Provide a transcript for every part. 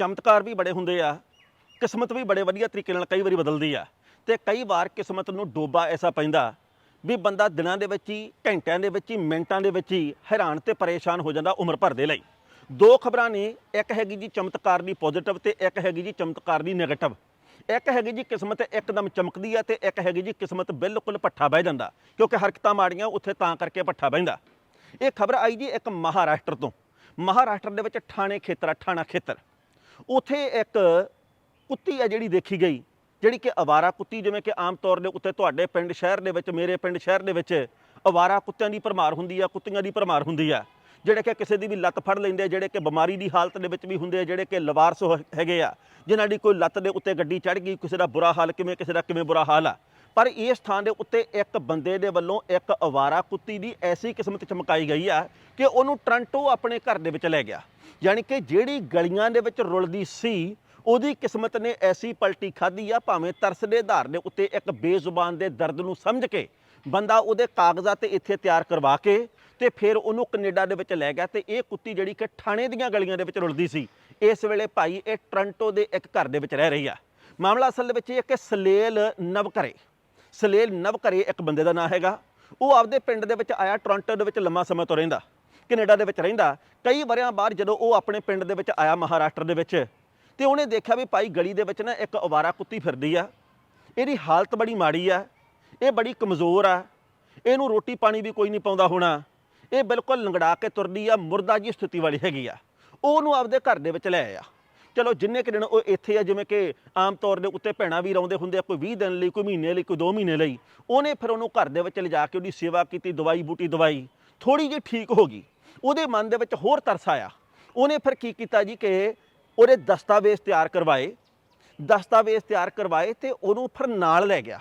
ਚਮਤਕਾਰ ਵੀ ਬੜੇ ਹੁੰਦੇ ਆ, ਕਿਸਮਤ ਵੀ ਬੜੇ ਵਧੀਆ ਤਰੀਕੇ ਨਾਲ ਕਈ ਵਾਰੀ ਬਦਲਦੀ ਆ, ਤੇ ਕਈ ਵਾਰ ਕਿਸਮਤ ਨੂੰ ਡੋਬਾ ਐਸਾ ਪੈਂਦਾ ਵੀ ਬੰਦਾ ਦਿਨਾਂ ਦੇ ਵਿੱਚ ਹੀ, ਘੰਟਿਆਂ ਦੇ ਵਿੱਚ ਹੀ, ਮਿੰਟਾਂ ਦੇ ਵਿੱਚ ਹੀ ਹੈਰਾਨ ਤੇ ਪਰੇਸ਼ਾਨ ਹੋ ਜਾਂਦਾ ਉਮਰ ਭਰ ਦੇ ਲਈ। ਦੋ ਖਬਰਾਂ ਨੇ, ਇੱਕ ਹੈਗੀ ਜੀ ਚਮਤਕਾਰ ਦੀ ਪੋਜ਼ਿਟਿਵ ਤੇ ਇੱਕ ਹੈਗੀ ਜੀ ਚਮਤਕਾਰ ਦੀ ਨੈਗੇਟਿਵ ਇੱਕ ਹੈਗੀ ਜੀ ਕਿਸਮਤ ਇੱਕਦਮ ਚਮਕਦੀ ਆ ਤੇ ਇੱਕ ਹੈਗੀ ਜੀ ਕਿਸਮਤ ਬਿਲਕੁਲ ਪੱਠਾ ਬਹਿ ਜਾਂਦਾ, ਕਿਉਂਕਿ ਹਰਕਤਾਂ ਮਾੜੀਆਂ ਉੱਥੇ ਤਾਂ ਕਰਕੇ ਪੱਠਾ ਬਹਿੰਦਾ। ਇਹ ਖਬਰ ਆਈ ਜੀ ਇੱਕ ਮਹਾਰਾਸ਼ਟਰ ਤੋਂ। ਮਹਾਰਾਸ਼ਟਰ ਦੇ ਵਿੱਚ ਠਾਣੇ ਖੇਤਰ ਆ, ਠਾਣਾ ਖੇਤਰ। ਉੱਥੇ ਇੱਕ ਕੁੱਤੀ ਆ ਜਿਹੜੀ ਦੇਖੀ ਗਈ, ਜਿਹੜੀ ਕਿ ਅਵਾਰਾ ਕੁੱਤੀ, ਜਿਵੇਂ ਕਿ ਆਮ ਤੌਰ ਦੇ ਉੱਤੇ ਤੁਹਾਡੇ ਪਿੰਡ ਸ਼ਹਿਰ ਦੇ ਵਿੱਚ, ਮੇਰੇ ਪਿੰਡ ਸ਼ਹਿਰ ਦੇ ਵਿੱਚ ਅਵਾਰਾ ਕੁੱਤਿਆਂ ਦੀ ਭਰਮਾਰ ਹੁੰਦੀ ਆ, ਕੁੱਤੀਆਂ ਦੀ ਭਰਮਾਰ ਹੁੰਦੀ ਆ। ਜਿਹੜੇ ਕਿ ਕਿਸੇ ਦੀ ਵੀ ਲੱਤ ਫੜ ਲੈਂਦੇ ਜਿਹੜੇ ਕਿ ਬਿਮਾਰੀ ਦੀ ਹਾਲਤ ਦੇ ਵਿੱਚ ਵੀ ਹੁੰਦੇ ਆ, ਜਿਹੜੇ ਕਿ ਲਵਾਰਸ ਹੈਗੇ ਆ, ਜਿਨ੍ਹਾਂ ਦੀ ਕੋਈ ਲੱਤ ਦੇ ਉੱਤੇ ਗੱਡੀ ਚੜ ਗਈ, ਕਿਸੇ ਦਾ ਬੁਰਾ ਹਾਲ ਕਿਵੇਂ, ਕਿਸੇ ਦਾ ਕਿਵੇਂ ਬੁਰਾ ਹਾਲ ਆ। ਪਰ ਇਸ ਥਾਂ ਦੇ ਉੱਤੇ ਇੱਕ ਬੰਦੇ ਦੇ ਵੱਲੋਂ ਇੱਕ ਅਵਾਰਾ ਕੁੱਤੀ ਦੀ ਐਸੀ ਕਿਸਮਤ ਚਮਕਾਈ ਗਈ ਆ ਕਿ ਉਹਨੂੰ ਟ੍ਰਾਂਟੋ ਆਪਣੇ ਘਰ ਦੇ ਵਿੱਚ ਲੈ ਗਿਆ। ਯਾਨੀ ਕਿ ਜਿਹੜੀ ਗਲੀਆਂ ਦੇ ਵਿੱਚ ਰੁਲਦੀ ਸੀ, ਉਹਦੀ ਕਿਸਮਤ ਨੇ ਐਸੀ ਪਲਟੀ ਖਾਧੀ ਆ, ਭਾਵੇਂ ਤਰਸ ਦੇ ਆਧਾਰ ਦੇ ਉੱਤੇ ਇੱਕ ਬੇਜ਼ੁਬਾਨ ਦੇ ਦਰਦ ਨੂੰ ਸਮਝ ਕੇ ਬੰਦਾ ਉਹਦੇ ਕਾਗਜ਼ਾਤ ਤੇ ਇੱਥੇ ਤਿਆਰ ਕਰਵਾ ਕੇ ਤੇ ਫਿਰ ਉਹਨੂੰ ਕੈਨੇਡਾ ਦੇ ਵਿੱਚ ਲੈ ਗਿਆ ਤੇ ਇਹ ਕੁੱਤੀ ਜਿਹੜੀ ਕਿ ਥਾਣੇ ਦੀਆਂ ਗਲੀਆਂ ਦੇ ਵਿੱਚ ਰੁਲਦੀ ਸੀ, ਇਸ ਵੇਲੇ ਭਾਈ ਇਹ ਟ੍ਰਾਂਟੋ ਦੇ ਇੱਕ ਘਰ ਦੇ ਵਿੱਚ ਰਹਿ ਰਹੀ ਆ। ਮਾਮਲਾ ਅਸਲ ਦੇ ਵਿੱਚ ਇਹ ਹੈ ਕਿ ਸਲੇਲ ਨਵਕਰੇ ਸਲੇਲ ਨਵਕਰੇ ਇੱਕ ਬੰਦੇ ਦਾ ਨਾਂ ਹੈਗਾ, ਉਹ ਆਪਦੇ ਪਿੰਡ ਦੇ ਵਿੱਚ ਆਇਆ, ਟੋਰਾਂਟੋ ਦੇ ਵਿੱਚ ਲੰਮਾ ਸਮਾਂ ਤੋਂ ਰਹਿੰਦਾ। ਕੈਨੇਡਾ ਦੇ ਵਿੱਚ ਰਹਿੰਦਾ, ਕਈ ਵਰਿਆਂ ਬਾਅਦ ਜਦੋਂ ਉਹ ਆਪਣੇ ਪਿੰਡ ਦੇ ਵਿੱਚ ਆਇਆ ਮਹਾਰਾਸ਼ਟਰ ਦੇ ਵਿੱਚ, ਤੇ ਉਹਨੇ ਦੇਖਿਆ ਵੀ ਭਾਈ ਗਲੀ ਦੇ ਵਿੱਚ ਨਾ ਇੱਕ ਅਵਾਰਾ ਕੁੱਤੀ ਫਿਰਦੀ ਆ। ਇਹਦੀ ਹਾਲਤ ਬੜੀ ਮਾੜੀ ਆ, ਇਹ ਬੜੀ ਕਮਜ਼ੋਰ ਆ, ਇਹਨੂੰ ਰੋਟੀ ਪਾਣੀ ਵੀ ਕੋਈ ਨਹੀਂ ਪਾਉਂਦਾ ਹੋਣਾ। ਇਹ ਬਿਲਕੁਲ ਲੰਗੜਾ ਕੇ ਤੁਰਦੀ ਆ, ਮੁਰਦਾ ਜੀ ਸਥਿਤੀ ਵਾਲੀ ਹੈਗੀ ਆ। ਉਹ ਉਹਨੂੰ ਆਪਦੇ ਘਰ ਦੇ ਵਿੱਚ ਲੈ ਆਇਆ। ਚਲੋ ਜਿੰਨੇ ਕੁ ਦਿਨ ਉਹ ਇੱਥੇ ਆ, ਜਿਵੇਂ ਕਿ ਆਮ ਤੌਰ ਦੇ ਉੱਤੇ ਭੈਣਾਂ ਵੀ ਰਹੁੰਦੇ ਹੁੰਦੇ ਆ, ਕੋਈ 20 ਦਿਨ ਲਈ, ਕੋਈ ਮਹੀਨੇ ਲਈ, ਕੋਈ 2 ਮਹੀਨੇ ਲਈ, ਉਹਨੇ ਫਿਰ ਉਹਨੂੰ ਘਰ ਦੇ ਵਿੱਚ ਲਿਜਾ ਕੇ ਉਹਦੀ ਸੇਵਾ ਕੀਤੀ ਦਵਾਈ ਬੂਟੀ ਦਵਾਈ। ਥੋੜੀ ਜਿਹੀ ਠੀਕ ਹੋ ਗਈ। ਉਹਦੇ ਮਨ ਦੇ ਵਿੱਚ ਹੋਰ ਤਰਸ ਆਇਆ। ਉਹਨੇ ਫਿਰ ਕੀ ਕੀਤਾ ਜੀ ਕਿ ਉਹਦੇ ਦਸਤਾਵੇਜ਼ ਤਿਆਰ ਕਰਵਾਏ। ਦਸਤਾਵੇਜ਼ ਤਿਆਰ ਕਰਵਾਏ ਤੇ ਉਹਨੂੰ ਫਿਰ ਨਾਲ ਲੈ ਗਿਆ।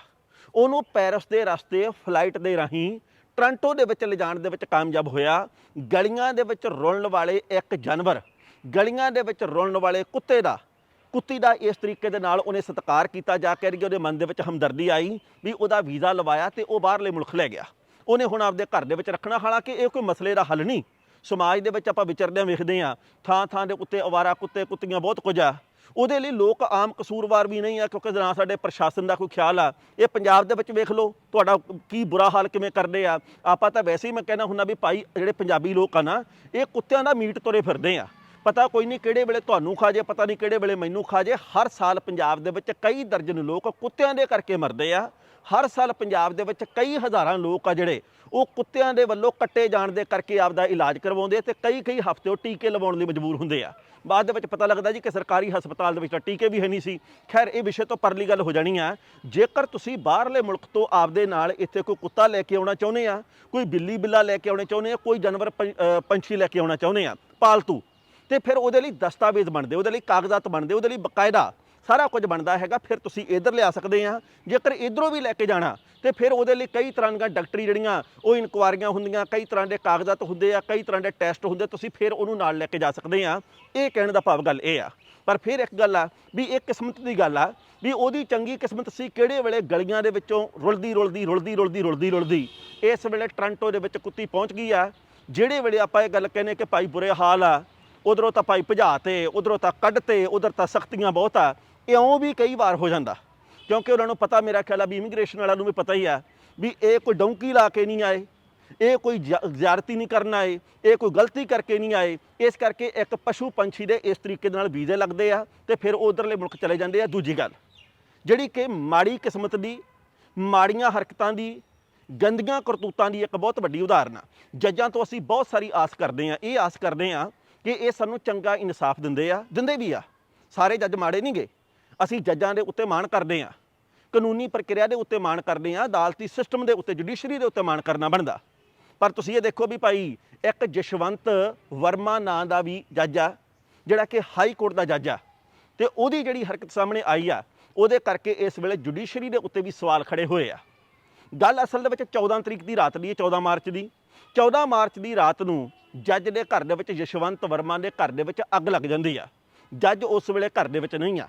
ਉਹਨੂੰ ਪੈਰਿਸ ਦੇ ਰਸਤੇ, ਫਲਾਈਟ ਦੇ ਰਾਹੀਂ ਟ੍ਰਾਂਟੋ ਦੇ ਵਿੱਚ ਲਿਜਾਣ ਦੇ ਵਿੱਚ ਕਾਮਯਾਬ ਹੋਇਆ। ਗਲੀਆਂ ਦੇ ਵਿੱਚ ਰੁਲਣ ਵਾਲੇ ਇੱਕ ਜਾਨਵਰ, ਗਲੀਆਂ ਦੇ ਵਿੱਚ ਰੁਲਣ ਵਾਲੇ ਕੁੱਤੇ ਦਾ, ਕੁੱਤੀ ਦਾ ਇਸ ਤਰੀਕੇ ਦੇ ਨਾਲ ਉਹਨੇ ਸਤਿਕਾਰ ਕੀਤਾ ਜਾ ਕੇ ਉਹਦੇ ਮਨ ਦੇ ਵਿੱਚ ਹਮਦਰਦੀ ਆਈ ਵੀ ਉਹਦਾ ਵੀਜ਼ਾ ਲਵਾਇਆ ਤੇ ਉਹ ਬਾਹਰਲੇ ਮੁਲਕ ਲੈ ਗਿਆ। ਉਹਨੇ ਹੁਣ ਆਪਦੇ ਘਰ ਦੇ ਵਿੱਚ ਰੱਖਣਾ, ਹਾਲਾਂਕਿ ਇਹ ਕੋਈ ਮਸਲੇ ਦਾ ਹੱਲ ਨਹੀਂ। ਸਮਾਜ ਦੇ ਵਿੱਚ ਆਪਾਂ ਵਿਚਰਦਿਆਂ ਵੇਖਦੇ ਆ ਥਾਂ ਥਾਂ ਦੇ ਉੱਤੇ ਅਵਾਰਾ ਕੁੱਤੇ, ਕੁੱਤੀਆਂ ਬਹੁਤ ਕੁਝ ਆ। ਉਹਦੇ ਲਈ ਲੋਕ ਆਮ ਕਸੂਰਵਾਰ ਵੀ ਨਹੀਂ ਆ, ਕਿਉਂਕਿ ਨਾ ਸਾਡੇ ਪ੍ਰਸ਼ਾਸਨ ਦਾ ਕੋਈ ਖਿਆਲ ਆ। ਇਹ ਪੰਜਾਬ ਦੇ ਵਿੱਚ ਵੇਖ ਲਓ, ਤੁਹਾਡਾ ਕੀ ਬੁਰਾ ਹਾਲ ਕਿਵੇਂ ਕਰਦੇ ਆ। ਆਪਾਂ ਤਾਂ ਵੈਸੇ ਹੀ ਮੈਂ ਕਹਿਣਾ ਹੁੰਦਾ ਵੀ ਭਾਈ, ਜਿਹੜੇ ਪੰਜਾਬੀ ਲੋਕ ਆ ਨਾ, ਇਹ ਕੁੱਤਿਆਂ ਦਾ ਮੀਟ ਤੁਰੇ ਫਿਰਦੇ ਆ। ਪਤਾ ਕੋਈ ਨਹੀਂ ਕਿਹੜੇ ਵੇਲੇ ਤੁਹਾਨੂੰ ਖਾ ਜੇ, ਪਤਾ ਨਹੀਂ ਕਿਹੜੇ ਵੇਲੇ ਮੈਨੂੰ ਖਾ ਜੇ। ਹਰ ਸਾਲ ਪੰਜਾਬ ਦੇ ਵਿੱਚ ਕਈ ਦਰਜਨ ਲੋਕ ਕੁੱਤਿਆਂ ਦੇ ਕਰਕੇ ਮਰਦੇ ਆ। ਹਰ ਸਾਲ ਪੰਜਾਬ ਦੇ ਵਿੱਚ ਕਈ ਹਜ਼ਾਰਾਂ ਲੋਕ ਆ ਜਿਹੜੇ ਉਹ ਕੁੱਤਿਆਂ ਦੇ ਵੱਲੋਂ ਕੱਟੇ ਜਾਣ ਦੇ ਕਰਕੇ ਆਪਦਾ ਇਲਾਜ ਕਰਵਾਉਂਦੇ ਆ ਤੇ ਕਈ ਕਈ ਹਫ਼ਤੇ ਉਹ ਟੀਕੇ ਲਵਾਉਣ ਲਈ ਮਜਬੂਰ ਹੁੰਦੇ ਆ। ਬਾਅਦ ਦੇ ਵਿੱਚ ਪਤਾ ਲੱਗਦਾ ਜੀ ਕਿ ਸਰਕਾਰੀ ਹਸਪਤਾਲ ਦੇ ਵਿੱਚ ਤਾਂ ਟੀਕੇ ਵੀ ਹੈ ਨਹੀਂ ਸੀ। ਖੈਰ, ਇਹ ਵਿਸ਼ੇ ਤੋਂ ਪਰਲੀ ਗੱਲ ਹੋ ਜਾਣੀ ਆ। ਜੇਕਰ ਤੁਸੀਂ ਬਾਹਰਲੇ ਮੁਲਕ ਤੋਂ ਆਪਦੇ ਨਾਲ ਇੱਥੇ ਕੋਈ ਕੁੱਤਾ ਲੈ ਕੇ ਆਉਣਾ ਚਾਹੁੰਦੇ ਆ, ਕੋਈ ਬਿੱਲੀ ਬਿੱਲਾ ਲੈ ਕੇ ਆਉਣਾ ਚਾਹੁੰਦੇ ਆ, ਕੋਈ ਜਾਨਵਰ ਪੰ- ਪੰਛੀ ਲੈ ਕੇ ਆਉਣਾ ਚਾਹੁੰਦੇ ਆ, ਪਾਲਤੂ, ਤੇ ਫਿਰ ਉਹਦੇ ਲਈ ਦਸਤਾਵੇਜ਼ ਬਣਦੇ, ਉਹਦੇ ਲਈ ਕਾਗਜ਼ਾਤ ਬਣਦੇ, ਉਹਦੇ ਲਈ ਬਕਾਇਦਾ ਸਾਰਾ ਕੁਝ ਬਣਦਾ ਹੈਗਾ, ਫਿਰ ਤੁਸੀਂ ਇਧਰ ਲਿਆ ਸਕਦੇ ਆ। ਜੇਕਰ ਇਧਰੋਂ ਵੀ ਲੈ ਕੇ ਜਾਣਾ, ਤੇ ਫਿਰ ਉਹਦੇ ਲਈ ਕਈ ਤਰ੍ਹਾਂ ਦੀਆਂ ਡਾਕਟਰੀ ਜਿਹੜੀਆਂ, ਉਹ ਇਨਕੁਆਰੀਆਂ ਹੁੰਦੀਆਂ, ਕਈ ਤਰ੍ਹਾਂ ਦੇ ਕਾਗਜ਼ਾਤ ਹੁੰਦੇ ਆ, ਕਈ ਤਰ੍ਹਾਂ ਦੇ ਟੈਸਟ ਹੁੰਦੇ, ਤੁਸੀਂ ਫਿਰ ਉਹਨੂੰ ਨਾਲ ਲੈ ਕੇ ਜਾ ਸਕਦੇ ਆ। ਇਹ ਕਹਿਣ ਦਾ ਭਾਵ ਗੱਲ ਇਹ ਆ। ਪਰ ਫਿਰ ਇੱਕ ਗੱਲ ਆ, ਵੀ ਇਹ ਕਿਸਮਤ ਦੀ ਗੱਲ ਆ, ਵੀ ਉਹਦੀ ਚੰਗੀ ਕਿਸਮਤ ਸੀ ਕਿਹੜੇ ਵੇਲੇ ਗਲੀਆਂ ਦੇ ਵਿੱਚੋਂ ਰੁਲਦੀ ਰੁਲਦੀ ਰੁਲਦੀ ਰੁਲਦੀ ਰੁਲਦੀ ਰੁਲਦੀ। ਇਸ ਵੇਲੇ ਟ੍ਰਾਂਟੋ ਦੇ ਵਿੱਚ ਕੁੱਤੀ ਪਹੁੰਚ ਗਈ ਆ। ਜਿਹੜੇ ਵੇਲੇ ਆਪਾਂ ਇਹ ਗੱਲ ਕਹਿੰਦੇ ਕਿ ਭਾਈ ਬੁਰੇ ਹਾਲ ਆ, ਉਧਰੋਂ ਤਾਂ ਭਾਈ ਭਜਾ ਤੇ, ਉਧਰੋਂ ਤਾਂ ਕੱਢ ਤੇ, ਉਧਰ ਤਾਂ ਸਖਤੀਆਂ ਬਹੁਤ ਆ ਇਉਂ ਵੀ ਕਈ ਵਾਰ ਹੋ ਜਾਂਦਾ, ਕਿਉਂਕਿ ਉਹਨਾਂ ਨੂੰ ਪਤਾ ਮੇਰਾ ਖਿਆਲ ਆ ਵੀ ਇਮੀਗ੍ਰੇਸ਼ਨ ਵਾਲਿਆਂ ਨੂੰ ਵੀ ਪਤਾ ਹੀ ਆ ਵੀ ਇਹ ਕੋਈ ਡੌਂਕੀ ਲਾ ਕੇ ਨਹੀਂ ਆਏ, ਇਹ ਕੋਈ ਜ਼ਿਆਰਤੀ ਨਹੀਂ ਕਰਨ ਆਏ, ਇਹ ਕੋਈ ਗਲਤੀ ਕਰਕੇ ਨਹੀਂ ਆਏ, ਇਸ ਕਰਕੇ ਇੱਕ ਪਸ਼ੂ ਪੰਛੀ ਦੇ ਇਸ ਤਰੀਕੇ ਦੇ ਨਾਲ ਵੀਜ਼ੇ ਲੱਗਦੇ ਆ ਤੇ ਫਿਰ ਉਧਰਲੇ ਮੁਲਕ ਚਲੇ ਜਾਂਦੇ ਆ, ਦੂਜੀ ਗੱਲ, ਜਿਹੜੀ ਕਿ ਮਾੜੀ ਕਿਸਮਤ ਦੀ, ਮਾੜੀਆਂ ਹਰਕਤਾਂ ਦੀ, ਗੰਦੀਆਂ ਕਰਤੂਤਾਂ ਦੀ ਇੱਕ ਬਹੁਤ ਵੱਡੀ ਉਦਾਹਰਨ ਆ। ਜੱਜਾਂ ਤੋਂ ਅਸੀਂ ਬਹੁਤ ਸਾਰੀ ਆਸ ਕਰਦੇ ਆ, ਇਹ ਆਸ ਕਰਦੇ ਆ ਕਿ ਇਹ ਸਾਨੂੰ ਚੰਗਾ ਇਨਸਾਫ ਦਿੰਦੇ ਆ, ਦਿੰਦੇ ਵੀ ਆ, ਸਾਰੇ ਜੱਜ ਮਾੜੇ ਨਹੀਂ ਗਏ ਅਸੀਂ ਜੱਜਾਂ ਦੇ ਉੱਤੇ ਮਾਣ ਕਰਦੇ ਹਾਂ, ਕਾਨੂੰਨੀ ਪ੍ਰਕਿਰਿਆ ਦੇ ਉੱਤੇ ਮਾਣ ਕਰਦੇ ਹਾਂ, ਅਦਾਲਤੀ ਸਿਸਟਮ ਦੇ ਉੱਤੇ ਜੁਡੀਸ਼ਰੀ ਦੇ ਉੱਤੇ ਮਾਣ ਕਰਨਾ ਬਣਦਾ। ਪਰ ਤੁਸੀਂ ਇਹ ਦੇਖੋ ਵੀ ਭਾਈ, ਇੱਕ ਜਸ਼ਵੰਤ ਵਰਮਾ ਨਾਂ ਦਾ ਵੀ ਜੱਜ ਆ, ਜਿਹੜਾ ਕਿ ਹਾਈ ਕੋਰਟ ਦਾ ਜੱਜ ਆ, ਤੇ ਉਹਦੀ ਜਿਹੜੀ ਹਰਕਤ ਸਾਹਮਣੇ ਆਈ ਆ, ਉਹਦੇ ਕਰਕੇ ਇਸ ਵੇਲੇ ਜੁਡੀਸ਼ਰੀ ਦੇ ਉੱਤੇ ਵੀ ਸਵਾਲ ਖੜੇ ਹੋਏ ਆ। ਗੱਲ ਅਸਲ ਦੇ ਵਿੱਚ 14 ਤਰੀਕ ਦੀ ਰਾਤ ਦੀ ਹੈ 14 ਮਾਰਚ ਦੀ। 14 ਮਾਰਚ ਦੀ ਰਾਤ ਨੂੰ ਜੱਜ ਦੇ ਘਰ ਦੇ ਵਿੱਚ ਯਸ਼ਵੰਤ ਵਰਮਾ ਦੇ ਘਰ ਦੇ ਵਿੱਚ ਅੱਗ ਲੱਗ ਜਾਂਦੀ ਆ। ਜੱਜ ਉਸ ਵੇਲੇ ਘਰ ਦੇ ਵਿੱਚ ਨਹੀਂ ਆ।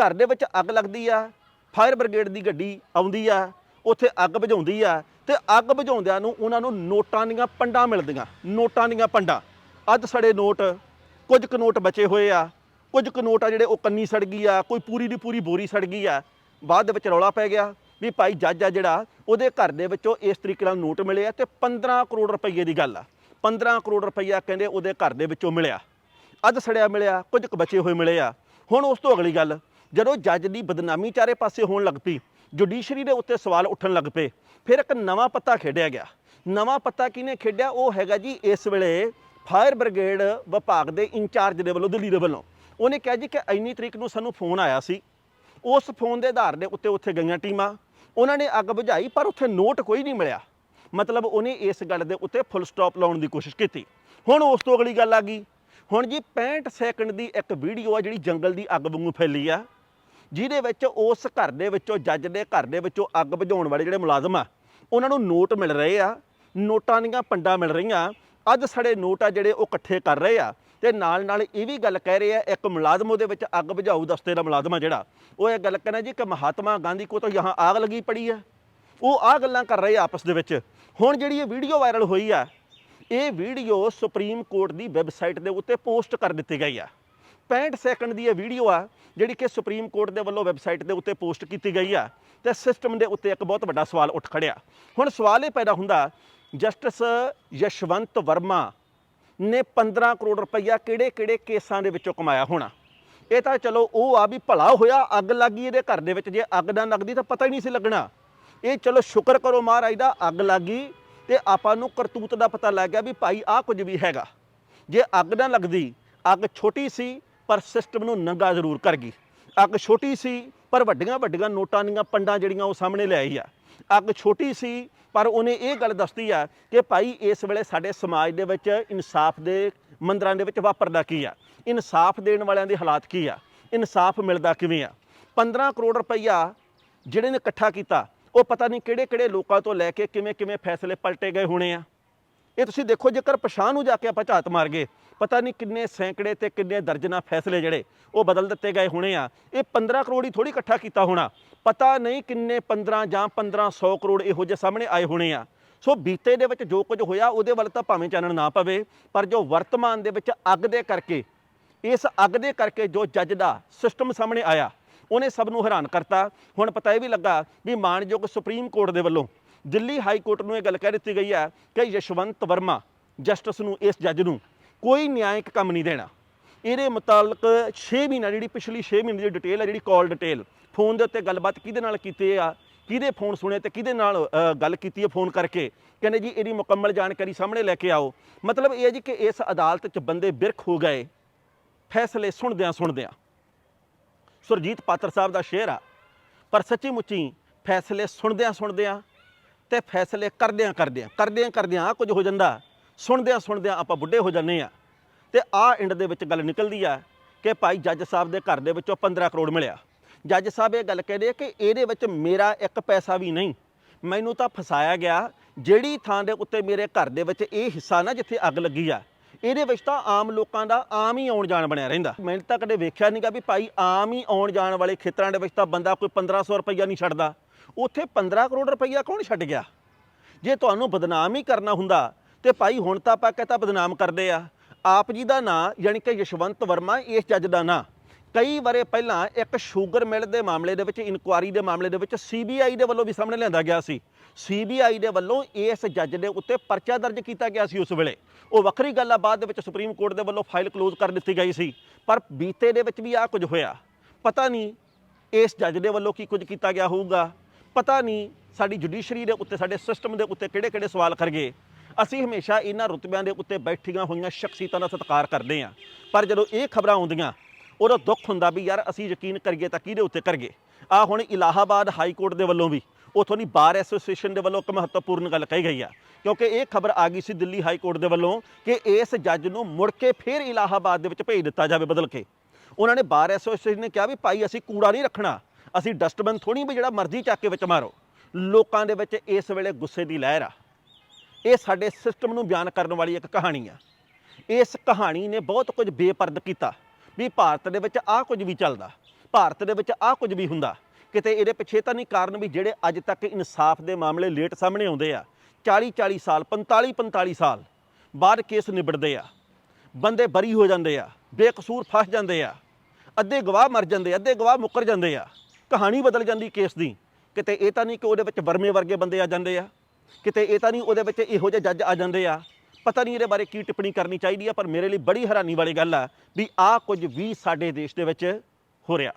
ਘਰ ਦੇ ਵਿੱਚ ਅੱਗ ਲੱਗਦੀ ਆ, ਫਾਇਰ ਬ੍ਰਿਗੇਡ ਦੀ ਗੱਡੀ ਆਉਂਦੀ ਆ, ਉੱਥੇ ਅੱਗ ਬੁਝਾਉਂਦੀ ਆ ਤੇ ਅੱਗ ਬੁਝਾਉਂਦਿਆਂ ਨੂੰ ਉਹਨਾਂ ਨੂੰ ਨੋਟਾਂ ਦੀਆਂ ਪੰਡਾਂ ਮਿਲਦੀਆਂ, ਨੋਟਾਂ ਦੀਆਂ ਪੰਡਾਂ। ਅੱਧ ਸੜੇ ਨੋਟ, ਕੁਝ ਕੁ ਨੋਟ ਬਚੇ ਹੋਏ ਆ, ਕੁਝ ਕੁ ਨੋਟ ਆ ਜਿਹੜੇ ਉਹ ਕੰਨੀ ਸੜ ਗਈ ਆ, ਕੋਈ ਪੂਰੀ ਦੀ ਪੂਰੀ ਬੋਰੀ ਸੜ ਗਈ ਆ, ਬਾਅਦ ਦੇ ਵਿੱਚ ਰੌਲਾ ਪੈ ਗਿਆ ਵੀ ਭਾਈ ਜੱਜ ਆ ਜਿਹੜਾ, ਉਹਦੇ ਘਰ ਦੇ ਵਿੱਚੋਂ ਇਸ ਤਰੀਕੇ ਨਾਲ ਨੋਟ ਮਿਲੇ ਆ ਤੇ 15 ਕਰੋੜ ਰੁਪਏ ਦੀ ਗੱਲ ਆ। 15 ਕਰੋੜ ਰੁਪਈਆ ਕਹਿੰਦੇ ਉਹਦੇ ਘਰ ਦੇ ਵਿੱਚੋਂ ਮਿਲਿਆ। ਅੱਧ ਸੜਿਆ ਮਿਲਿਆ, ਕੁਝ ਕੁ ਬਚੇ ਹੋਏ ਮਿਲੇ ਆ। ਹੁਣ ਉਸ ਤੋਂ ਅਗਲੀ ਗੱਲ ਜਦੋਂ ਜੱਜ ਦੀ ਬਦਨਾਮੀ ਚਾਰੇ ਪਾਸੇ ਹੋਣ ਲੱਗ ਪਈ, ਜੁਡੀਸ਼ਰੀ ਦੇ ਉੱਤੇ ਸਵਾਲ ਉੱਠਣ ਲੱਗ ਪਏ, ਫਿਰ ਇੱਕ ਨਵਾਂ ਪੱਤਾ ਖੇਡਿਆ ਗਿਆ। ਨਵਾਂ ਪੱਤਾ ਕਿਹਨੇ ਖੇਡਿਆ? ਉਹ ਹੈਗਾ ਜੀ ਇਸ ਵੇਲੇ ਫਾਇਰ ਬ੍ਰਿਗੇਡ ਵਿਭਾਗ ਦੇ ਇੰਚਾਰਜ ਦੇ ਵੱਲੋਂ, ਦਿੱਲੀ ਦੇ ਵੱਲੋਂ। ਉਹਨੇ ਕਿਹਾ ਜੀ ਕਿ ਇੰਨੀ ਤਰੀਕ ਨੂੰ ਸਾਨੂੰ ਫੋਨ ਆਇਆ ਸੀ। ਉਸ ਫੋਨ ਦੇ ਆਧਾਰ ਦੇ ਉੱਤੇ ਉੱਥੇ ਗਈਆਂ ਟੀਮਾਂ। ਉਹਨਾਂ ਨੇ ਅੱਗ ਬੁਝਾਈ, ਪਰ ਉੱਥੇ ਨੋਟ ਕੋਈ ਨਹੀਂ ਮਿਲਿਆ। ਮਤਲਬ ਉਹਨੇ ਇਸ ਗੱਲ ਦੇ ਉੱਤੇ ਫੁੱਲ ਸਟਾਪ ਲਾਉਣ ਦੀ ਕੋਸ਼ਿਸ਼ ਕੀਤੀ। ਹੁਣ ਉਸ ਤੋਂ ਅਗਲੀ ਗੱਲ ਆ ਗਈ। ਹੁਣ ਜੀ 65 ਸੈਕਿੰਡ ਦੀ ਇੱਕ ਵੀਡੀਓ ਆ ਜਿਹੜੀ ਜੰਗਲ ਦੀ ਅੱਗ ਵਾਂਗੂ ਫੈਲੀ ਆ। ਜਿਹਦੇ ਵਿੱਚ ਉਸ ਘਰ ਦੇ ਵਿੱਚੋਂ, ਜੱਜ ਦੇ ਘਰ ਦੇ ਵਿੱਚੋਂ ਅੱਗ ਬੁਝਾਉਣ ਵਾਲੇ ਜਿਹੜੇ ਮੁਲਾਜ਼ਮ ਆ, ਉਹਨਾਂ ਨੂੰ ਨੋਟ ਮਿਲ ਰਹੇ ਆ, ਨੋਟਾਂ ਦੀਆਂ ਪੰਡਾਂ ਮਿਲ ਰਹੀਆਂ। ਅੱਜ ਸੜੇ ਨੋਟ ਆ ਜਿਹੜੇ ਉਹ ਇਕੱਠੇ ਕਰ ਰਹੇ ਆ। ਤੇ ਨਾਲ ਨਾਲ ਇਹ ਵੀ ਗੱਲ ਕਹਿ ਰਹੇ ਆ, ਇੱਕ ਮੁਲਾਜ਼ਮ ਉਹਦੇ ਵਿੱਚ ਅੱਗ ਬੁਝਾਊ ਦਸਤੇ ਦਾ ਮੁਲਾਜ਼ਮ ਆ ਜਿਹੜਾ। ਉਹ ਇਹ ਗੱਲ ਕਹਿੰਦਾ ਜੀ ਕਿ ਮਹਾਤਮਾ ਗਾਂਧੀ ਕੋ ਤੋਂ ਯਹਾਂ ਆਗ ਲੱਗੀ ਪੜੀ ਆ। ਉਹ ਆ ਗੱਲਾਂ ਕਰ ਰਹੇ ਆ ਆਪਸ ਦੇ ਵਿੱਚ। ਹੁਣ ਜਿਹੜੀ ਇਹ ਵੀਡੀਓ ਵਾਇਰਲ ਹੋਈ ਆ, ਇਹ ਵੀਡੀਓ ਸੁਪਰੀਮ ਕੋਰਟ ਦੀ ਵੈਬਸਾਈਟ ਦੇ ਉੱਤੇ ਪੋਸਟ ਕਰ ਦਿੱਤੀ ਗਈ ਆ। 65 ਸੈਕਿੰਡ ਦੀ ਇਹ ਵੀਡੀਓ ਆ, ਜਿਹੜੀ ਕਿ ਸੁਪਰੀਮ ਕੋਰਟ ਦੇ ਵੱਲੋਂ ਵੈਬਸਾਈਟ ਦੇ ਉੱਤੇ ਪੋਸਟ ਕੀਤੀ ਗਈ ਆ, ਤੇ ਸਿਸਟਮ ਦੇ ਉੱਤੇ ਇੱਕ ਬਹੁਤ ਵੱਡਾ ਸਵਾਲ ਉੱਠ ਖੜਿਆ। ਹੁਣ ਸਵਾਲ ਇਹ ਪੈਦਾ ਹੁੰਦਾ, ਜਸਟਿਸ ਯਸ਼ਵੰਤ ਵਰਮਾ ਨੇ 15 ਕਰੋੜ ਰੁਪਈਆ ਕਿਹੜੇ ਕਿਹੜੇ ਕੇਸਾਂ ਦੇ ਵਿੱਚੋਂ ਕਮਾਇਆ ਹੋਣਾ? ਇਹ ਤਾਂ ਚਲੋ ਉਹ ਆ ਵੀ ਭਲਾ ਹੋਇਆ, ਅੱਗ ਲੱਗੀ ਇਹਦੇ ਘਰ ਦੇ ਵਿੱਚ, ਜੇ ਅੱਗ ਨਾ ਲੱਗਦੀ ਤਾਂ ਪਤਾ ਹੀ ਨਹੀਂ ਸੀ ਲੱਗਣਾ। ਇਹ ਚਲੋ ਸ਼ੁਕਰ ਕਰੋ ਮਹਾਰਾਜ ਦਾ, ਅੱਗ ਲੱਗੀ ਤੇ ਆਪਾਂ ਨੂੰ ਕਰਤੂਤ ਦਾ ਪਤਾ ਲੱਗ ਗਿਆ ਵੀ ਭਾਈ ਆਹ ਕੁਝ ਵੀ ਹੈਗਾ। ਜੇ ਅੱਗ ਨਾ ਲੱਗਦੀ, ਅੱਗ ਛੋਟੀ ਸੀ ਪਰ ਸਿਸਟਮ ਨੂੰ ਨੰਗਾ ਜ਼ਰੂਰ ਕਰ ਗਈ। ਅੱਗ ਛੋਟੀ ਸੀ, ਪਰ ਵੱਡੀਆਂ ਵੱਡੀਆਂ ਨੋਟਾਂ ਦੀਆਂ ਪੰਡਾਂ ਜਿਹੜੀਆਂ ਉਹ ਸਾਹਮਣੇ ਲੈ ਆਈ ਆ। ਅੱਗ ਛੋਟੀ ਸੀ, ਪਰ ਉਹਨੇ ਇਹ ਗੱਲ ਦੱਸਦੀ ਆ ਕਿ ਭਾਈ ਇਸ ਵੇਲੇ ਸਾਡੇ ਸਮਾਜ ਦੇ ਵਿੱਚ ਇਨਸਾਫ ਦੇ ਮੰਦਰਾਂ ਦੇ ਵਿੱਚ ਵਾਪਰਦਾ ਕੀ ਆ? ਇਨਸਾਫ ਦੇਣ ਵਾਲਿਆਂ ਦੇ ਹਾਲਾਤ ਕੀ ਆ? ਇਨਸਾਫ ਮਿਲਦਾ ਕਿਵੇਂ ਆ? 15 ਕਰੋੜ ਰੁਪਈਆ ਜਿਹੜੇ ਨੇ ਇਕੱਠਾ ਕੀਤਾ, ਉਹ ਪਤਾ ਨਹੀਂ ਕਿਹੜੇ ਕਿਹੜੇ ਲੋਕਾਂ ਤੋਂ ਲੈ ਕੇ ਕਿਵੇਂ ਕਿਵੇਂ ਫੈਸਲੇ ਪਲਟੇ ਗਏ ਹੋਣੇ ਆ। ਇਹ ਤੁਸੀਂ ਦੇਖੋ ਜੇਕਰ ਪਛਾਣ ਨੂੰ ਜਾ ਕੇ ਆਪਾਂ ਝਾਤ ਮਾਰ ਗਏ ਪਤਾ ਨਹੀਂ ਕਿੰਨੇ ਸੈਂਕੜੇ ਤੇ ਕਿੰਨੇ ਦਰਜਨਾ ਫੈਸਲੇ ਜਿਹੜੇ ਉਹ ਬਦਲ ਦਿੱਤੇ ਗਏ ਹੋਣੇ ਆ। ਇਹ 15 ਕਰੋੜ ਹੀ ਥੋੜੀ ਇਕੱਠਾ ਕੀਤਾ ਹੋਣਾ। ਪਤਾ ਨਹੀਂ ਕਿੰਨੇ 15 ਜਾਂ 1500 ਕਰੋੜ ਇਹੋ ਜਿਹੇ ਸਾਹਮਣੇ ਆਏ ਹੋਣੇ ਆ। ਸੋ ਬੀਤੇ ਦੇ ਵਿੱਚ ਜੋ ਕੁਝ ਹੋਇਆ, ਉਹਦੇ ਵੱਲ ਤਾਂ ਭਾਵੇਂ ਚਾਨਣ ਨਾ ਪਵੇ, ਪਰ ਜੋ ਵਰਤਮਾਨ ਦੇ ਵਿੱਚ ਅੱਗ ਦੇ ਕਰਕੇ, ਇਸ ਅੱਗ ਦੇ ਕਰਕੇ ਜੋ ਜੱਜ ਦਾ ਸਿਸਟਮ ਸਾਹਮਣੇ ਆਇਆ, ਉਹਨੇ ਸਭ ਨੂੰ ਹੈਰਾਨ ਕਰਤਾ। ਹੁਣ ਪਤਾ ਇਹ ਵੀ ਲੱਗਾ ਵੀ ਮਾਨਯੋਗ ਸੁਪਰੀਮ ਕੋਰਟ ਦੇ ਵੱਲੋਂ ਦਿੱਲੀ ਹਾਈ ਕੋਰਟ ਨੂੰ ਇਹ ਗੱਲ ਕਹਿ ਦਿੱਤੀ ਗਈ ਹੈ ਕਿ ਯਸ਼ਵੰਤ ਵਰਮਾ, ਜਸਟਿਸ ਨੂੰ, ਇਸ ਜੱਜ ਨੂੰ ਕੋਈ ਨਿਆਇਕ ਕੰਮ ਨਹੀਂ ਦੇਣਾ। ਇਹਦੇ ਮੁਤਾਲਕ 6 ਮਹੀਨਾ ਜਿਹੜੀ ਪਿਛਲੀ 6 ਮਹੀਨੇ ਦੀ ਡਿਟੇਲ ਹੈ ਜਿਹੜੀ ਕਾਲ ਡਿਟੇਲ ਫੋਨ ਦੇ ਉੱਤੇ ਗੱਲਬਾਤ ਕਿਹਦੇ ਨਾਲ ਕੀਤੀ ਆ, ਕਿਹਦੇ ਫੋਨ ਸੁਣੇ ਤੇ ਕਿਹਦੇ ਨਾਲ ਗੱਲ ਕੀਤੀ ਹੈ ਫੋਨ ਕਰਕੇ, ਕਹਿੰਦੇ ਜੀ ਇਹਦੀ ਮੁਕੰਮਲ ਜਾਣਕਾਰੀ ਸਾਹਮਣੇ ਲੈ ਕੇ ਆਓ। ਮਤਲਬ ਇਹ ਹੈ ਜੀ ਕਿ ਇਸ ਅਦਾਲਤ 'ਚ ਬੰਦੇ ਬਿਰਖ ਹੋ ਗਏ, ਫੈਸਲੇ ਸੁਣਦਿਆਂ ਸੁਣਦਿਆਂ। ਸੁਰਜੀਤ ਪਾਤਰ ਸਾਹਿਬ ਦਾ ਸ਼ੇਰ ਆ, ਪਰ ਸੱਚੀ ਮੁੱਚੀ ਫੈਸਲੇ ਸੁਣਦਿਆਂ ਸੁਣਦਿਆਂ ਤੇ ਫੈਸਲੇ ਕਰਦਿਆਂ ਕਰਦਿਆਂ ਕਰਦਿਆਂ ਕਰਦਿਆਂ ਆ ਕੁਝ ਹੋ ਜਾਂਦਾ। ਸੁਣਦਿਆਂ ਸੁਣਦਿਆਂ ਆਪਾਂ ਬੁੱਢੇ ਹੋ ਜਾਂਦੇ ਆ ਤੇ ਆ ਐਂਡ ਦੇ ਵਿੱਚ ਗੱਲ ਨਿਕਲਦੀ ਆ ਕਿ ਭਾਈ ਜੱਜ ਸਾਹਿਬ ਦੇ ਘਰ ਦੇ ਵਿੱਚੋਂ 15 ਕਰੋੜ ਮਿਲਿਆ। ਜੱਜ ਸਾਹਿਬ ਇਹ ਗੱਲ ਕਹਿੰਦੇ ਆ ਕਿ ਇਹਦੇ ਵਿੱਚ ਮੇਰਾ ਇੱਕ ਪੈਸਾ ਵੀ ਨਹੀਂ। ਮੈਨੂੰ ਤਾਂ ਫਸਾਇਆ ਗਿਆ। ਜਿਹੜੀ ਥਾਂ ਦੇ ਉੱਤੇ ਮੇਰੇ ਘਰ ਦੇ ਵਿੱਚ ਇਹ ਹਿੱਸਾ ਨਾ ਜਿੱਥੇ ਅੱਗ ਲੱਗੀ ਆ, ਇਹਦੇ ਵਿੱਚ ਤਾਂ ਆਮ ਲੋਕਾਂ ਦਾ ਆਮ ਹੀ ਆਉਣ ਜਾਣ ਬਣਿਆ ਰਹਿੰਦਾ। ਮੈਂ ਤਾਂ ਕਦੇ ਵੇਖਿਆ ਨਹੀਂਗਾ ਵੀ ਭਾਈ ਆਮ ਹੀ ਆਉਣ ਜਾਣ ਵਾਲੇ ਖੇਤਰਾਂ ਦੇ ਵਿੱਚ ਤਾਂ ਬੰਦਾ ਕੋਈ 1500 ਰੁਪਈਆ ਨਹੀਂ ਛੱਡਦਾ। ਉੱਥੇ 15 ਕਰੋੜ ਰੁਪਈਆ ਕੌਣ ਛੱਡ ਗਿਆ? ਜੇ ਤੁਹਾਨੂੰ ਬਦਨਾਮ ਹੀ ਕਰਨਾ ਹੁੰਦਾ ਤੇ ਭਾਈ ਹੁਣ ਤਾਂ ਆਪਾਂ ਕਹਤਾ ਬਦਨਾਮ ਕਰਦੇ ਆ। ਆਪ ਜੀ ਦਾ ਨਾਂ ਯਾਨੀ ਕਿ ਯਸ਼ਵੰਤ ਵਰਮਾ ਇਸ ਜੱਜ ਦਾ ਨਾਂ। ਕਈ ਵਾਰੇ ਪਹਿਲਾਂ ਇੱਕ ਸ਼ੂਗਰ ਮਿਲ ਦੇ ਮਾਮਲੇ ਦੇ ਵਿੱਚ, ਇਨਕੁਆਰੀ ਦੇ ਮਾਮਲੇ ਦੇ ਵਿੱਚ ਸੀਬੀਆਈ ਦੇ ਵੱਲੋਂ ਵੀ ਸਾਹਮਣੇ ਲਿਆਂਦਾ ਗਿਆ ਸੀ। ਸੀਬੀਆਈ ਦੇ ਵੱਲੋਂ ਇਸ ਜੱਜ ਦੇ ਉੱਤੇ ਪਰਚਾ ਦਰਜ ਕੀਤਾ ਗਿਆ ਸੀ ਉਸ ਵੇਲੇ। ਉਹ ਵੱਖਰੀ ਗੱਲ ਆ, ਬਾਅਦ ਦੇ ਵਿੱਚ ਸੁਪਰੀਮ ਕੋਰਟ ਦੇ ਵੱਲੋਂ ਫਾਈਲ ਕਲੋਜ਼ ਕਰ ਦਿੱਤੀ ਗਈ ਸੀ। ਪਰ ਬੀਤੇ ਦੇ ਵਿੱਚ ਵੀ ਆ ਕੁਝ ਹੋਇਆ। ਪਤਾ ਨਹੀਂ ਇਸ ਜੱਜ ਦੇ ਵੱਲੋਂ ਕੀ ਕੁਝ ਕੀਤਾ ਗਿਆ ਹੋਊਗਾ। ਪਤਾ ਨਹੀਂ ਸਾਡੀ ਜੁਡੀਸ਼ਰੀ ਦੇ ਉੱਤੇ, ਸਾਡੇ ਸਿਸਟਮ ਦੇ ਉੱਤੇ ਕਿਹੜੇ ਕਿਹੜੇ ਸਵਾਲ ਕਰ ਗਏ। ਅਸੀਂ ਹਮੇਸ਼ਾ ਇਹਨਾਂ ਰੁਤਬਿਆਂ ਦੇ ਉੱਤੇ ਬੈਠੀਆਂ ਹੋਈਆਂ ਸ਼ਖਸੀਅਤਾਂ ਦਾ ਸਤਿਕਾਰ ਕਰਦੇ ਹਾਂ। ਪਰ ਜਦੋਂ ਇਹ ਖਬਰਾਂ ਆਉਂਦੀਆਂ, ਉਦੋਂ ਦੁੱਖ ਹੁੰਦਾ ਵੀ ਯਾਰ ਅਸੀਂ ਯਕੀਨ ਕਰੀਏ ਤਾਂ ਕਿਹਦੇ ਉੱਤੇ ਕਰੀਏ? ਆ ਹੁਣ ਇਲਾਹਾਬਾਦ ਹਾਈ ਕੋਰਟ ਦੇ ਵੱਲੋਂ ਵੀ, ਉਥੋਂ ਦੀ ਬਾਰ ਐਸੋਸੀਏਸ਼ਨ ਦੇ ਵੱਲੋਂ ਇੱਕ ਮਹੱਤਵਪੂਰਨ ਗੱਲ ਕਹੀ ਗਈ ਆ। ਕਿਉਂਕਿ ਇਹ ਖਬਰ ਆ ਗਈ ਸੀ ਦਿੱਲੀ ਹਾਈ ਕੋਰਟ ਦੇ ਵੱਲੋਂ ਕਿ ਇਸ ਜੱਜ ਨੂੰ ਮੁੜ ਕੇ ਫਿਰ ਇਲਾਹਾਬਾਦ ਦੇ ਵਿੱਚ ਭੇਜ ਦਿੱਤਾ ਜਾਵੇ ਬਦਲ ਕੇ। ਉਹਨਾਂ ਨੇ ਬਾਰ ਐਸੋਸੀਏਸ਼ਨ ਨੇ ਕਿਹਾ ਵੀ ਭਾਈ ਅਸੀਂ ਕੂੜਾ ਨਹੀਂ ਰੱਖਣਾ, ਅਸੀਂ ਡਸਟਬਿਨ ਥੋੜੀ ਵੀ ਜਿਹੜਾ ਮਰਜ਼ੀ ਚੱਕ ਕੇ ਵਿੱਚ ਮਾਰੋ। ਲੋਕਾਂ ਦੇ ਵਿੱਚ ਇਸ ਵੇਲੇ ਗੁੱਸੇ ਦੀ ਲਹਿਰ ਆ। ਇਹ ਸਾਡੇ ਸਿਸਟਮ ਨੂੰ ਬਿਆਨ ਕਰਨ ਵਾਲੀ ਇੱਕ ਕਹਾਣੀ ਆ। ਇਸ ਕਹਾਣੀ ਨੇ ਬਹੁਤ ਕੁਝ ਬੇਪਰਦ ਕੀਤਾ ਵੀ ਭਾਰਤ ਦੇ ਵਿੱਚ ਆਹ ਕੁਝ ਵੀ ਚੱਲਦਾ, ਭਾਰਤ ਦੇ ਵਿੱਚ ਆਹ ਕੁਝ ਵੀ ਹੁੰਦਾ। ਕਿਤੇ ਇਹਦੇ ਪਿੱਛੇ ਤਾਂ ਨਹੀਂ ਕਾਰਨ ਵੀ ਜਿਹੜੇ ਅੱਜ ਤੱਕ ਇਨਸਾਫ ਦੇ ਮਾਮਲੇ ਲੇਟ ਸਾਹਮਣੇ ਆਉਂਦੇ ਆ। 40 40 ਸਾਲ 45 45 ਸਾਲ ਬਾਅਦ ਕੇਸ ਨਿਬੜਦੇ ਆ। ਬੰਦੇ ਬਰੀ ਹੋ ਜਾਂਦੇ ਆ, ਬੇਕਸੂਰ ਫਸ ਜਾਂਦੇ ਆ, ਅੱਧੇ ਗਵਾਹ ਮਰ ਜਾਂਦੇ, ਅੱਧੇ ਗਵਾਹ ਮੁੱਕਰ ਜਾਂਦੇ ਆ। ਕਹਾਣੀ ਬਦਲ ਜਾਂਦੀ ਕੇਸ ਦੀ। ਕਿਤੇ ਇਹ ਤਾਂ ਨਹੀਂ ਕਿ ਉਹਦੇ ਵਿੱਚ ਵਰਮੇ ਵਰਗੇ ਬੰਦੇ ਆ ਜਾਂਦੇ ਆ। ਕਿਤੇ ਇਹ ਤਾਂ ਨਹੀਂ ਉਹਦੇ ਵਿੱਚ ਇਹੋ ਜਿਹੇ ਜੱਜ ਆ ਜਾਂਦੇ ਆ। ਪਤਾ ਨਹੀਂ ਇਹਦੇ ਬਾਰੇ ਕੀ ਟਿੱਪਣੀ ਕਰਨੀ ਚਾਹੀਦੀ ਆ, ਪਰ ਮੇਰੇ ਲਈ ਬੜੀ ਹੈਰਾਨੀ ਵਾਲੀ ਗੱਲ ਆ ਵੀ ਆਹ ਕੁਝ ਵੀ ਸਾਡੇ ਦੇਸ਼ ਦੇ ਵਿੱਚ ਹੋ ਰਿਹਾ।